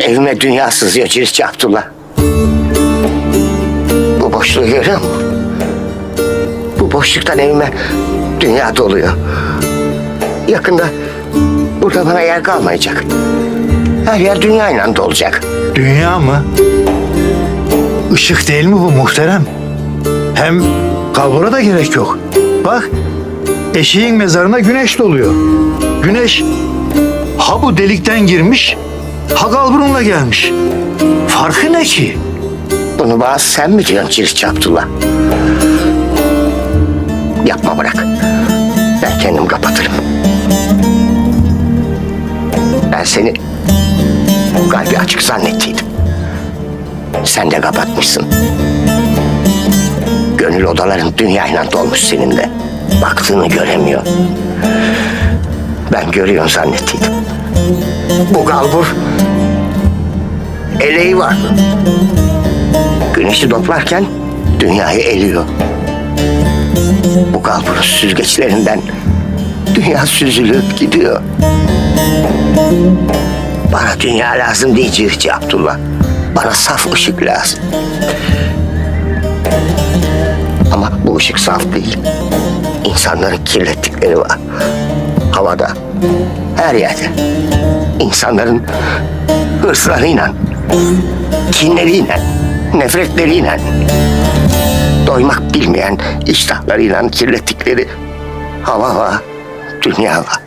Evime dünya sızıyor Ciritçi Abdullah. Bu boşluğu görüyor musun? Bu boşluktan evime dünya doluyor. Yakında burada bana yer kalmayacak. Her yer dünyayla dolacak. Dünya mı? Işık değil mi bu muhterem? Hem kalbura da gerek yok. Bak eşeğin mezarına güneş doluyor. Güneş ha bu delikten girmiş ha kalburunla gelmiş. Farkı ne ki? Bunu bana sen mi diyorsun Ciritçi Abdullah? Yapma bırak. Ben kendim kapatırım. Ben seni kalbi açık zannettiydim. Sen de kapatmışsın. Gönül odaların dünyayla dolmuş senin de. Baktığını göremiyor. Ben görüyorum zannettiydim. Bu kalbur eleği var. Güneşi toplarken dünyayı eliyor. Bu kalburun süzgeçlerinden dünya süzülüp gidiyor. Bana dünya lazım değil Cihci Abdullah. Bana saf ışık lazım. Ama bu ışık saf değil. İnsanların kirlettikleri var. Havada, her yerde. İnsanların hırslarıyla, kinleriyle, nefretleriyle, doymak bilmeyen iştahlarıyla kirlettikleri hava var, dünya var.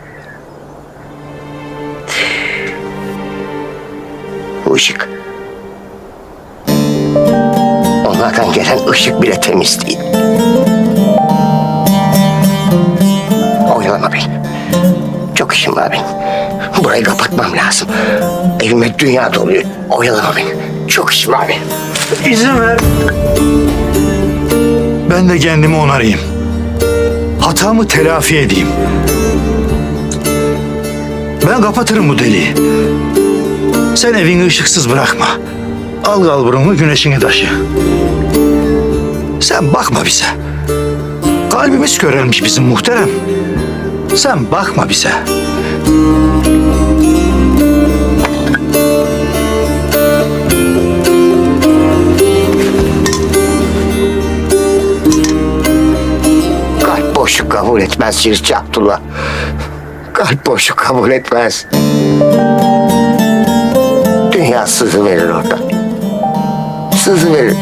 Bu ışık. Onlardan gelen ışık bile temiz değil. Var benim. Burayı kapatmam lazım. Evime dünya doluyor. Oyalama beni. Çok işim benim. İzin ver. Ben de kendimi onarayım. Hatamı telafi edeyim. Ben kapatırım bu deliği. Sen evini ışıksız bırakma. Al kalburunu güneşini taşı. Sen bakma bize. Kalbimiz körelmiş bizim muhterem. Sen bakma bize. Kalp boşluk kabul etmez Şirinci Abdullah. Kalp boşluk kabul etmez. Dünya sızı verir orada. Sızı verir.